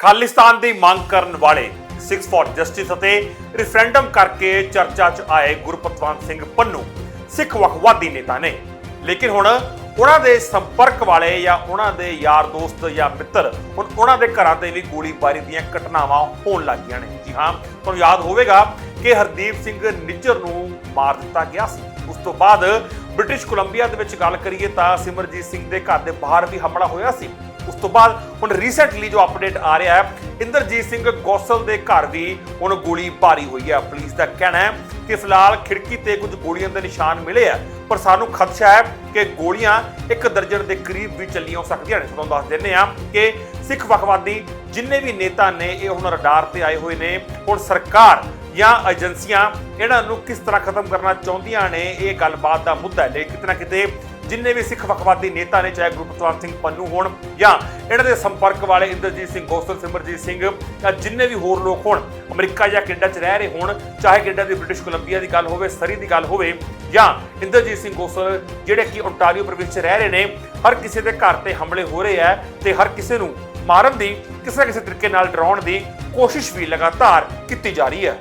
ਖਾਲਿਸਤਾਨ ਦੀ ਮੰਗ ਕਰਨ ਵਾਲੇ ਸਿਕਸ ਫॉर ਜਸਟਿਸ ਅਤੇ ਰਿਫਰੈਂਡਮ ਕਰਕੇ ਚਰਚਾ 'ਚ ਆਏ ਗੁਰਪਤਵੰਤ ਸਿੰਘ ਪੰਨੂ ਸਿੱਖ ਵਖਵਾਦੀ ਨੇਤਾ ਨੇ। ਲੇਕਿਨ ਹੁਣ ਉਹਨਾਂ ਦੇ ਸੰਪਰਕ ਵਾਲੇ ਜਾਂ ਉਹਨਾਂ ਦੇ ਯਾਰ ਦੋਸਤ ਜਾਂ ਮਿੱਤਰ, ਹੁਣ ਉਹਨਾਂ ਦੇ ਘਰਾਂ ਤੇ ਵੀ ਗੋਲੀਬਾਰੀ ਦੀਆਂ ਘਟਨਾਵਾਂ ਹੋਣ ਲੱਗੀਆਂ ਨੇ। ਜੀ ਹਾਂ, ਤੁਹਾਨੂੰ ਯਾਦ ਹੋਵੇਗਾ ਕਿ ਹਰਦੀਪ ਸਿੰਘ ਨਿੱਜਰ ਨੂੰ ਮਾਰ ਦਿੱਤਾ ਗਿਆ ਸੀ। ਉਸ ਤੋਂ ਬਾਅਦ ਬ੍ਰਿਟਿਸ਼ ਕੋਲੰਬੀਆ ਦੇ ਵਿੱਚ ਗੱਲ ਕਰੀਏ ਤਾਂ ਸਿਮਰਜੀਤ ਸਿੰਘ ਦੇ ਘਰ ਦੇ ਬਾਹਰ ਵੀ ਹਮਲਾ ਹੋਇਆ ਸੀ। ਉਸ ਤੋਂ ਬਾਅਦ ਹੁਣ ਰੀਸੈਂਟਲੀ ਜੋ ਅਪਡੇਟ ਆ ਰਿਹਾ ਹੈ, ਇੰਦਰਜੀਤ ਸਿੰਘ ਗੋਸਲ ਦੇ ਘਰ ਵੀ ਹੁਣ ਗੋਲੀ ਭਾਰੀ ਹੋਈ ਹੈ, ਪੁਲਿਸ ਦਾ ਕਹਿਣਾ ਹੈ। ਕਿ ਫਿਲਹਾਲ ਖਿੜਕੀ ਤੇ ਕੁਝ ਗੋਲੀਆਂ ਦੇ ਨਿਸ਼ਾਨ ਮਿਲੇ ਆ, ਪਰ ਸਾਨੂੰ ਖਦਸ਼ਾ ਹੈ ਕਿ ਗੋਲੀਆਂ ਇੱਕ ਦਰਜਨ ਦੇ ਕਰੀਬ ਵੀ ਚੱਲੀਆਂ ਹੋ ਸਕਦੀਆਂ ਨੇ। ਤੁਹਾਨੂੰ ਦੱਸ ਦਿੰਦੇ ਆ ਕਿ ਸਿੱਖ ਵਖਵਾਦੀ ਜਿੰਨੇ ਵੀ ਨੇਤਾ ਨੇ, ਇਹ ਹੁਣ ਰਡਾਰ ਤੇ ਆਏ ਹੋਏ ਨੇ। ਹੁਣ ਸਰਕਾਰ ਜਾਂ ਏਜੰਸੀਆਂ ਇਹਨਾਂ ਨੂੰ ਕਿਸ ਤਰ੍ਹਾਂ ਖਤਮ ਕਰਨਾ ਚਾਹੁੰਦੀਆਂ ਨੇ, ਇਹ ਗੱਲਬਾਤ ਦਾ ਮੁੱਦਾ ਹੈ। ਲੇਕਿਨ ਕਿਤੇ ਨਾ ਕਿਤੇ ਜਿੰਨੇ ਵੀ ਸਿੱਖ ਵਖਵਾਦੀ ਨੇਤਾ ਨੇ, ਚਾਹੇ ਗੁਰਪਤਵੰਤ ਸਿੰਘ ਪੰਨੂ ਹੋਣ ਜਾਂ ਇਹਨਾਂ ਦੇ ਸੰਪਰਕ ਵਾਲੇ ਇੰਦਰਜੀਤ ਸਿੰਘ, ਗੋਸਲ ਸਿਮਰਜੀਤ ਸਿੰਘ ਜਾਂ ਜਿੰਨੇ ਵੀ ਹੋਰ ਲੋਕ ਹੋਣ ਅਮਰੀਕਾ ਜਾਂ ਕੈਨੇਡਾ 'ਚ ਰਹਿ ਰਹੇ ਹੋਣ, ਚਾਹੇ ਕੈਨੇਡਾ ਦੀ ਬ੍ਰਿਟਿਸ਼ ਕੋਲੰਬੀਆ ਦੀ ਗੱਲ ਹੋਵੇ, ਸਰੀ ਦੀ ਗੱਲ ਹੋਵੇ, ਜਾਂ ਇੰਦਰਜੀਤ ਸਿੰਘ ਗੋਸਲ ਜਿਹੜੇ ਕਿ ਓਨਟਾਰੀਓ ਪ੍ਰਵਿੰਸ 'ਚ ਰਹਿ ਰਹੇ ਨੇ, ਹਰ ਕਿਸੇ ਦੇ ਘਰ ਤੇ ਹਮਲੇ ਹੋ ਰਹੇ ਆ ਤੇ ਹਰ ਕਿਸੇ ਨੂੰ ਮਾਰਨ ਦੀ, ਕਿਸੇ ਨਾ ਕਿਸੇ ਤਰੀਕੇ ਨਾਲ ਡਰਾਉਣ ਦੀ ਕੋਸ਼ਿਸ਼ ਵੀ ਲਗਾਤਾਰ ਕੀਤੀ ਜਾ ਰਹੀ ਹੈ।